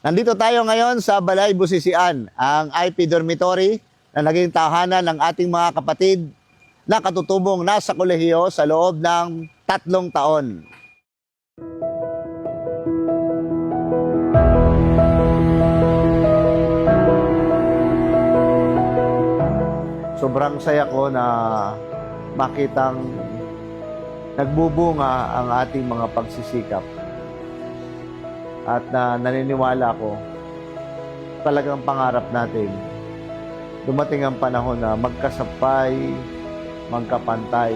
Nandito tayo ngayon sa Balay Busisian, ang IP Dormitory na naging tahanan ng ating mga kapatid na katutubong nasa kolehiyo sa loob ng tatlong taon. Sobrang saya ko na makitang nagbubunga ang ating mga pagsisikap at na naniniwala ko talagang pangarap natin dumating ang panahon na magkasapay, magkapantay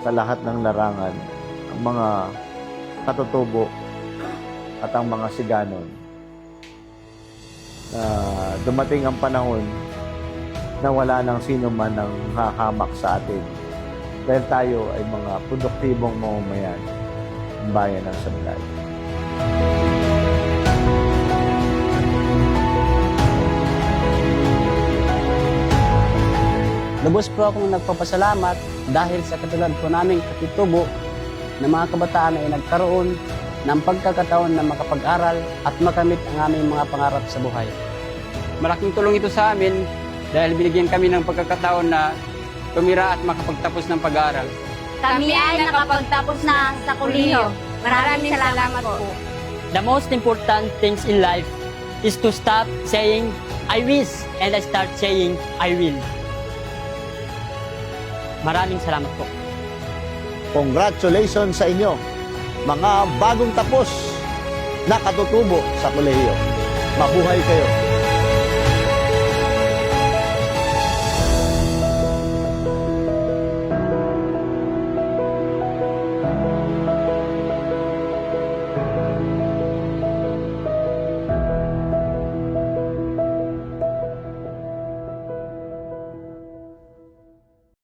sa lahat ng larangan ang mga katutubo at ang mga siganon. Na dumating ang panahon na wala nang sino man ang hahamak sa atin dahil tayo ay mga produktibong mamamayan ng bayan ng Sanlay. Lubos po akong nagpapasalamat dahil sa katulad po naming katitubo na mga kabataan ay nagkaroon ng pagkakataon na makapag-aral at makamit ang aming mga pangarap sa buhay. Malaking tulong ito sa amin dahil binigyan kami ng pagkakataon na tumira at makapagtapos ng pag-aaral. Kami ay nakapagtapos na sa kolehiyo. Maraming salamat po. The most important things in life is to stop saying, I wish, and I start saying, I will. Maraming salamat po. Congratulations sa inyo, mga bagong tapos na katutubo sa kolehiyo. Mabuhay kayo.